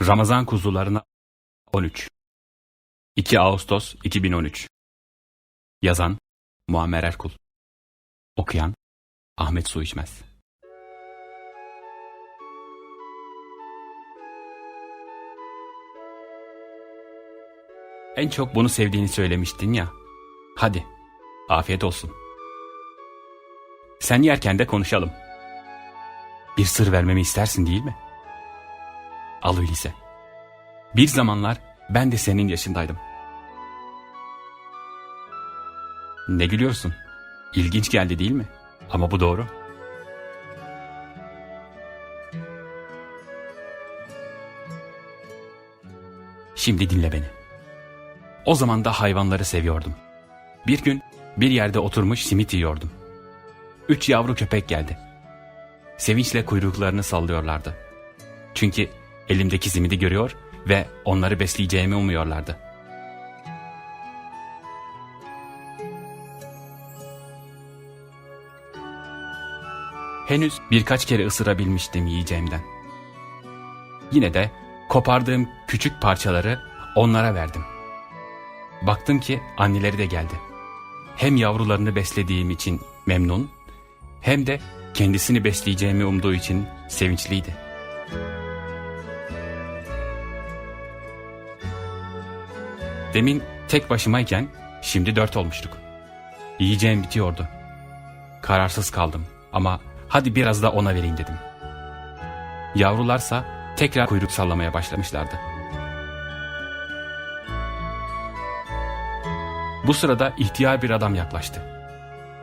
Ramazan kuzularına 13 2 Ağustos 2013 Yazan Muammer Erkul Okuyan Ahmet Su İçmez En çok bunu sevdiğini söylemiştin ya. Hadi, afiyet olsun. Sen yerken de konuşalım. Bir sır vermemi istersin değil mi? Al öyleyse. Bir zamanlar ben de senin yaşındaydım. Ne gülüyorsun? İlginç geldi değil mi? Ama bu doğru. Şimdi dinle beni. O zaman da hayvanları seviyordum. Bir gün bir yerde oturmuş simit yiyordum. Üç yavru köpek geldi. Sevinçle kuyruklarını sallıyorlardı. Çünkü elimdeki simidi görüyor ve onları besleyeceğimi umuyorlardı. Henüz birkaç kere ısırabilmiştim yiyeceğimden. Yine de kopardığım küçük parçaları onlara verdim. Baktım ki anneleri de geldi. Hem yavrularını beslediğim için memnun, hem de kendisini besleyeceğimi umduğu için sevinçliydi. Demin tek başımayken şimdi dört olmuştuk. Yiyeceğim bitiyordu. Kararsız kaldım ama hadi biraz da ona vereyim dedim. Yavrularsa tekrar kuyruk sallamaya başlamışlardı. Bu sırada ihtiyar bir adam yaklaştı.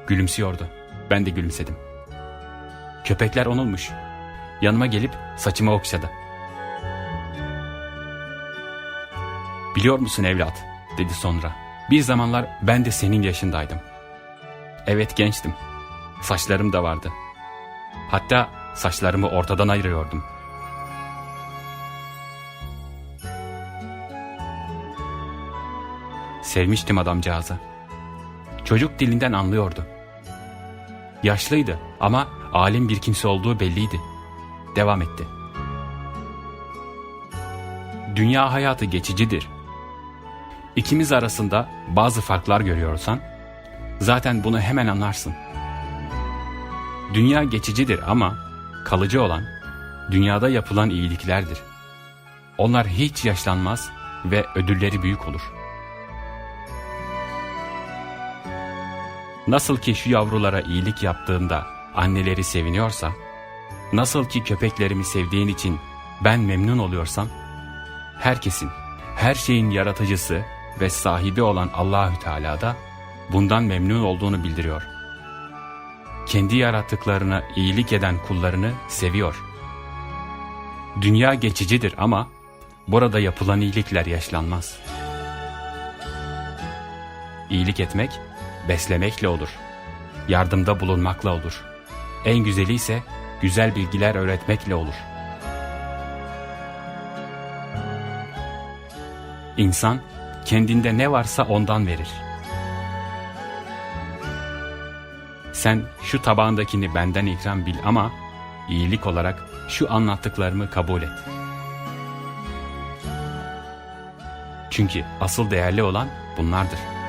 Gülümsüyordu. Ben de gülümsedim. Köpekler onulmuş. Yanıma gelip saçımı okşadı. Biliyor musun evlat, dedi sonra. Bir zamanlar ben de senin yaşındaydım. Evet gençtim. Saçlarım da vardı. Hatta saçlarımı ortadan ayırıyordum. Sevmiştim adamcağızı. Çocuk dilinden anlıyordu. Yaşlıydı ama alim bir kimse olduğu belliydi. Devam etti. Dünya hayatı geçicidir. İkimiz arasında bazı farklar görüyorsan, zaten bunu hemen anlarsın. Dünya geçicidir ama kalıcı olan, dünyada yapılan iyiliklerdir. Onlar hiç yaşlanmaz ve ödülleri büyük olur.'' Nasıl ki şu yavrulara iyilik yaptığında anneleri seviniyorsa, nasıl ki köpeklerimi sevdiğin için ben memnun oluyorsam, herkesin, her şeyin yaratıcısı ve sahibi olan Allahü Teala da bundan memnun olduğunu bildiriyor. Kendi yarattıklarına iyilik eden kullarını seviyor. Dünya geçicidir ama burada yapılan iyilikler yaşlanmaz. İyilik etmek beslemekle olur. Yardımda bulunmakla olur. En güzeli ise güzel bilgiler öğretmekle olur. İnsan kendinde ne varsa ondan verir. Sen şu tabağındakini benden ikram bil ama iyilik olarak şu anlattıklarımı kabul et. Çünkü asıl değerli olan bunlardır.''